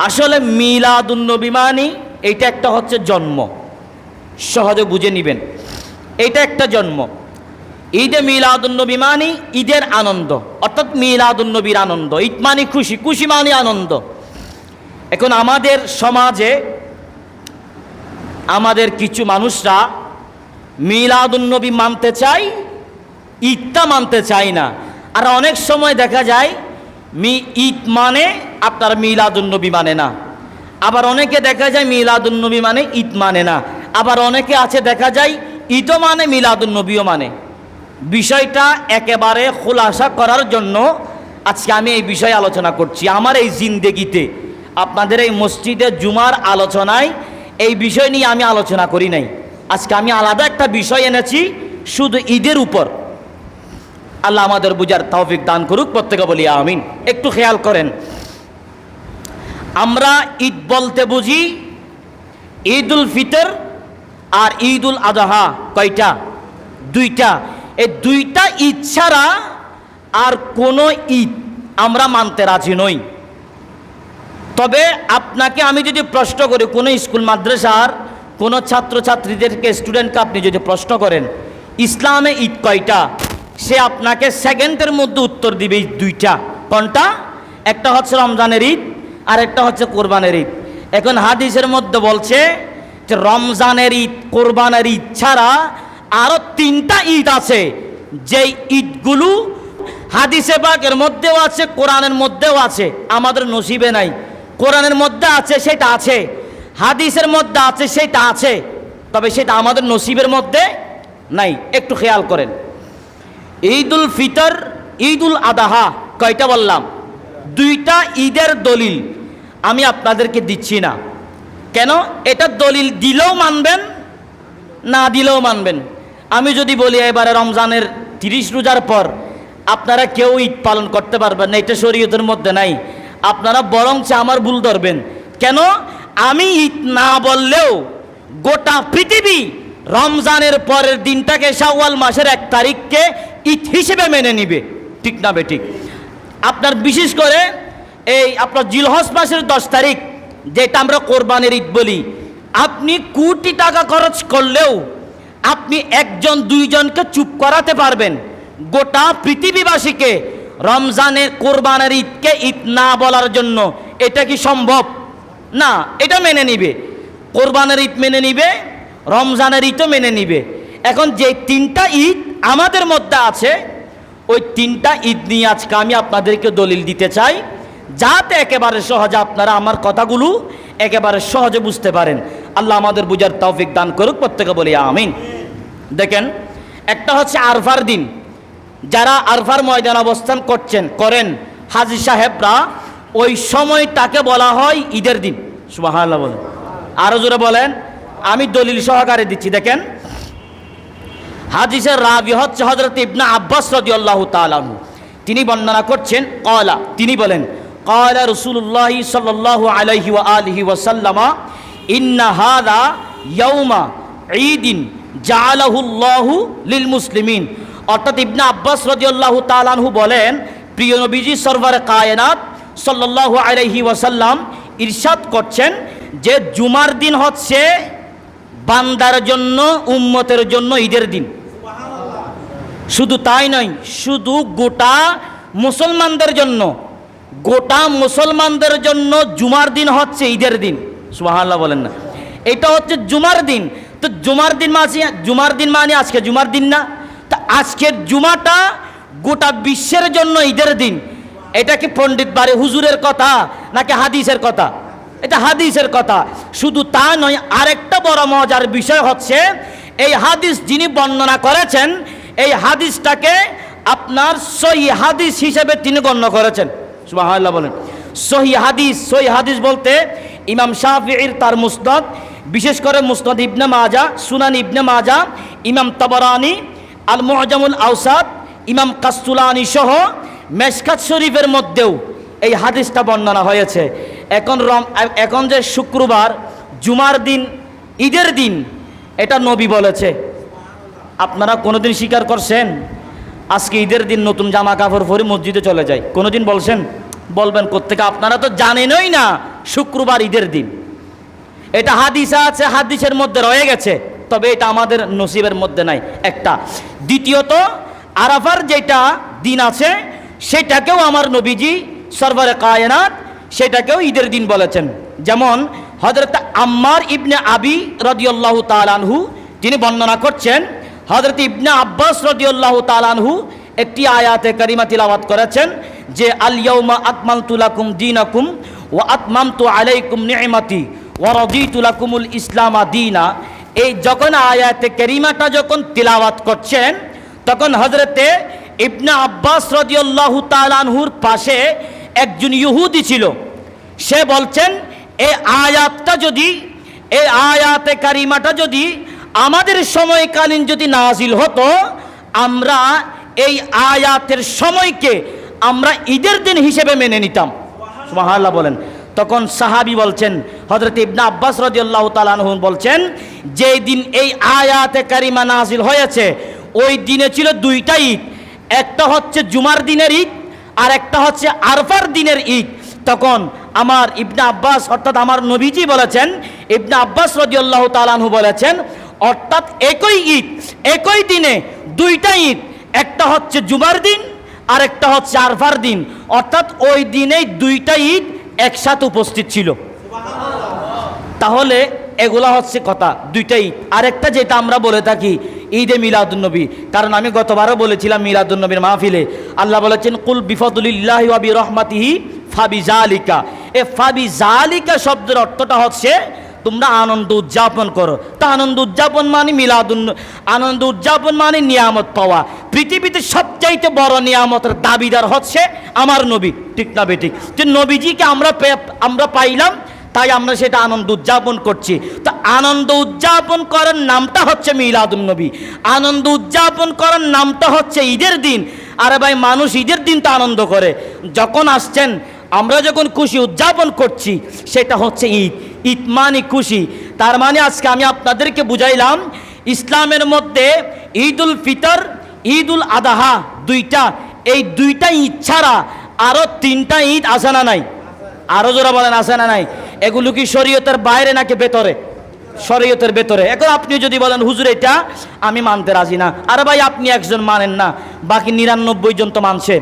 আসলে মিলাদুন্নবী মানি, এইটা একটা হচ্ছে জন্ম। সহজে বুঝে নেবেন। এটা একটা জন্ম। ঈদে মিলাদুন্নবী মানি, ঈদের আনন্দ। অর্থাৎ মিলাদুন্নবীর আনন্দ। ঈদ মানে খুশি খুশি মানে আনন্দ। এখন আমাদের সমাজে আমাদের কিছু মানুষরা মিলাদুন্নবী মানতে চায়, ঈদটা মানতে চায় না। আর অনেক সময় দেখা যায়, মি, ঈদ মানে আপনার মিলাদুন্নবী মানে না। আবার অনেকে দেখা যায় মিলাদুন্নবী মানে ঈদ মানে না। আবার অনেকে আছে দেখা যায় ঈদও মানে মিলাদুন্নবীও মানে। বিষয়টা একেবারে খোলাসা করার জন্য আজকে আমি এই বিষয়ে আলোচনা করছি। আমার এই জিন্দেগিতে, আপনাদের এই মসজিদে জুমার আলোচনায় এই বিষয় নিয়ে আমি আলোচনা করি নাই। আজকে আমি আলাদা একটা বিষয় এনেছি, শুধু ঈদের উপর। আল্লাহ আমাদের বুঝার তৌফিক দান করুক, প্রত্যেকে বলি আমিন। একটু খেয়াল করেন। আমরা ঈদ বলতে বুঝি ঈদ উল ফিতর আর ঈদ উল আজহা কয়টা? দুইটা। এই দুইটা ঈদ ছাড়া আর কোনো ঈদ আমরা মানতে রাজি নই। তবে আপনাকে আমি যদি প্রশ্ন করি, কোনো স্কুল, মাদ্রাসার কোনো ছাত্রছাত্রীদেরকে স্টুডেন্টকে আপনি যদি প্রশ্ন করেন, ইসলামে ঈদ কয়টা? সে আপনাকে সেকেন্ডের মধ্যে উত্তর দিবে দুইটা। কোনটা? একটা হচ্ছে রমজানের ঈদ আর একটা হচ্ছে কোরবানের ঈদ। এখন হাদিসের মধ্যে বলছে যে রমজানের ঈদ, কোরবানের ঈদ ছাড়া আরও তিনটা ঈদ আছে। যেই ঈদগুলো হাদিসে বাগের মধ্যেও আছে, কোরআনের মধ্যেও আছে, আমাদের নসিবে নাই। কোরআনের মধ্যে আছে, সেটা আছে। হাদিসের মধ্যে আছে, সেটা আছে। তবে সেটা আমাদের নসিবের মধ্যে নাই। একটু খেয়াল করেন। ঈদ উল ফিতর ঈদ উল আদাহা, কয়টা বললাম? দুইটা ঈদের দলিল। আমি আপনাদেরকে দিচ্ছি না। কেন? এটা দলিল দিলেও মানবেন, না দিলেও মানবেন। আমি যদি বলি এবারে রমজানের তিরিশ রোজার পর আপনারা কেউ ঈদ পালন করতে পারবেন না, এটা শরীয়তের মধ্যে নাই। আপনারা বরঞ্চ আমার ভুল ধরবেন। কেন? আমি ঈদ না বললেও গোটা পৃথিবী রমজানের পরের দিনটাকে শাওয়াল মাসের এক তারিখকে ঈদ হিসেবে মেনে নিবে। ঠিক না বে ঠিক? আপনার বিশেষ করে এই আপনার জিলহস মাসের দশ তারিখ, যেটা আমরা কোরবানের ঈদ বলি, আপনি কোটি টাকা খরচ করলেও আপনি একজন, দুইজনকে চুপ করাতে পারবেন। গোটা পৃথিবীবাসীকে রমজানের কোরবানের ঈদকে ঈদ না বলার জন্য এটা কি সম্ভব? না, এটা মেনে নিবে। কোরবানের ঈদ মেনে নিবে, রমজানের ঈদও মেনে নিবে। এখন যে তিনটা ঈদ আমাদের মধ্যে আছে, ওই তিনটা ঈদ নিয়ে আজকে আমি আপনাদেরকে দলিল দিতে চাই। যাতে একেবারে সহজে আপনারা আমার কথাগুলো একেবারে সহজে বুঝতে পারেন। আল্লাহ আমাদের বুঝার তৌফিক দান করুক, প্রত্যেকে বলি আমিন। দেখেন, একটা হচ্ছে আরফার দিন। যারা আরফার ময়দান অবস্থান করছেন, করেন, হাজি সাহেবরা, ওই সময়টাকে বলা হয় ঈদের দিন। সুবাহ বলেন। আরও জোরে বলেন, আমি দলিল সহকারে দিচ্ছি। দেখেন, হাদিসের রাবি হচ্ছে হজরত ইবনা আব্বাস রাদিয়াল্লাহু তাআলাহু তিনি বর্ণনা করছেন কলা তিনি বলেন কলা রসুল্লাহ সাল্লাল্লাহু আলাইহি ওয়া আলিহি ওয়াসাল্লামা ইন্না হাদা ইয়াউমা ঈদিন জাআলাহুল্লাহু লিল মুসলিমিন অর্থাৎ ইবনা আব্বাস রাদিয়াল্লাহু তাআলাহু বলেন, প্রিয় নবীজি সরওয়ারে কায়নাত সাল্লাল্লাহু আলাইহি ওয়াসাল্লাম ইরশাদ করছেন যে জুমার দিন হচ্ছে বান্দার জন্য, উম্মতের জন্য ঈদের দিন। শুধু তাই নয়, শুধু গোটা মুসলমানদের জন্য গোটা মুসলমানদের জন্য জুমার দিন হচ্ছে ঈদের দিন। সুবহানাল্লাহ বলেন না। এটা হচ্ছে জুমার দিন। তো জুমার দিন মাসে জুমার দিন মানে আজকে জুমার দিন না? তা আজকের জুমাটা গোটা বিশ্বের জন্য ঈদের দিন। এটা কি পণ্ডিত বারে হুজুরের কথা নাকি হাদিসের কথা? এটা হাদিসের কথা। শুধু তা নয়, আরেকটা বড় মজার বিষয় হচ্ছে, এই হাদিস যিনি বর্ণনা করেছেন, এই হাদিসটাকে আপনার সহি হাদিস হিসেবে তিনি গণ্য করেছেন। সুবহানাল্লাহ বলেন। সহি হাদিস সহি হাদিস বলতে ইমাম শাফিঈর তার মুসনদ, বিশেষ করে মুসনদ ইবনে মাজা সুনান ইবনে মাজা ইমাম তাবরানি আল মুআজামুল আওসাদ ইমাম কাস্তুলানি সহ মেশকাত শরীফের মধ্যেও এই হাদিসটা বর্ণনা হয়েছে। এখন রম, এখন যে শুক্রবার, জুমার দিন, ঈদের দিন, এটা নবী বলেছে। আপনারা কোনোদিন স্বীকার করছেন? আজকে ঈদের দিন নতুন জামা কাপড় পরে মসজিদে চলে যায় কোনোদিন বলছেন? বলবেন কোত্থেকে? আপনারা তো জানেনই না শুক্রবার ঈদের দিন। এটা হাদিসা আছে, হাদিসের মধ্যে রয়ে গেছে, তবে এটা আমাদের নসিবের মধ্যে নাই। একটা। দ্বিতীয়ত, আরাফার যেটা দিন আছে, সেটাকেও আমার নবীজি সরবরে কায়নাত সেটাকেও ঈদের দিন বলেছেন। যেমন হজরত আম্মার ইবনে আবি রদিউল্লাহ তালানহু তিনি বর্ণনা করছেন হজরত ইবনে আব্বাস রদিউল্লাহ তালানহু একটি আয়াতে কারিমা তিলাবাত করেছেন যে আলিয়াউমা আকমাল তুলাকুম দিনাকুম ও আতমাম তু আলাইকুম নিয়মাতি ওয়ারদিতুলাকুমুল ইসলামা দিনা। এই যখন আয়াতে কেরিমাটা যখন তিলাওয়াত করছেন, তখন হজরতে ইবনা আব্বাস রদিয়াল্লাহু তালানহুর পাশে একজন ইহুদি ছিল। সে বলছেন এই আয়াতটা যদি এই আয়াতে কারিমাটা যদি আমাদের সময়কালীন যদি নাজিল হতো, আমরা এই আয়াতের সময়কে আমরা ঈদের দিন হিসেবে মেনে নিতাম। সুবহানাল্লাহ বলেন। তখন সাহাবি বলছেন হজরত ইবনা আব্বাস রাদিয়াল্লাহু তাআলা আনহু বলছেন যে দিন এই আয়াতে কারিমা নাজিল হয়েছে, ওই দিনে ছিল দুইটা ঈদ। একটা হচ্ছে জুমার দিনের ঈদ, আর একটা হচ্ছে আরফার দিনের ঈদ। তখন আমার ইবনা আব্বাস, অর্থাৎ আমার নবীজি বলেছেন, ইবনা আব্বাস রাদিয়াল্লাহু তাআলা আনহু বলেছেন, অর্থাৎ একই ঈদ, একই দিনে দুইটা ঈদ, একটা হচ্ছে জুমার দিন আর একটা হচ্ছে আরফার দিন। অর্থাৎ ওই দিনেই দুইটা ঈদ একসাথে উপস্থিত ছিল। তাহলে এগুলা হচ্ছে কথা দুইটাই আরেকটা যেটা আমরা বলে থাকি, ঈদে মিলাদুন্নবী কারণ আমি গতবারও বলেছিলাম মিলাদুন্নবীর মাহফিলে, আল্লাহ বলেছেন, কুল বিফদুলিল্লাহি ওয়া বিরহমাতিহি ফাবি জালিকা এ ফাবি জালিকা শব্দের অর্থটা হচ্ছে, তোমরা আনন্দ উদযাপন করো। তা আনন্দ উদযাপন মানে মিলাদুন, আনন্দ উদযাপন মানে নিয়ামত পাওয়া। পৃথিবীতে সবচাইতে বড় নিয়ামতের দাবিদার হচ্ছে আমার নবী। ঠিক না বেঠিক যে নবীজিকে আমরা আমরা পাইলাম, তাই আমরা সেটা আনন্দ উদযাপন করছি। তো আনন্দ উদযাপন করার নামটা হচ্ছে মিলাদুন নবী। আনন্দ উদযাপন করার নামটা হচ্ছে ঈদের দিন। আরে ভাই, মানুষ ঈদের দিন তো আনন্দ করে। যখন আসছেন, আমরা যখন খুশি উদযাপন করছি, সেটা হচ্ছে ঈদ। ঈদ মানে খুশি। তার মানে আজকে আমি আপনাদেরকে বুঝাইলাম, ইসলামের মধ্যে ঈদ উল ফিতর ঈদ উল আদাহা দুইটা, এই দুইটা ঈদ ছাড়া আরও তিনটা ঈদ আসে না নাই? আরও জোরা বলেন, আছে না নাই? এগুলো কি শরীয়তের বাইরে নাকি ভেতরে? শরীয়তের ভেতরে। এখন আপনি যদি বলেন, হুজুর, এটা আমি মানতে রাজি না। আরে ভাই, আপনি একজন মানেন না। বাকি নিরানব্বই জন তো মানছে।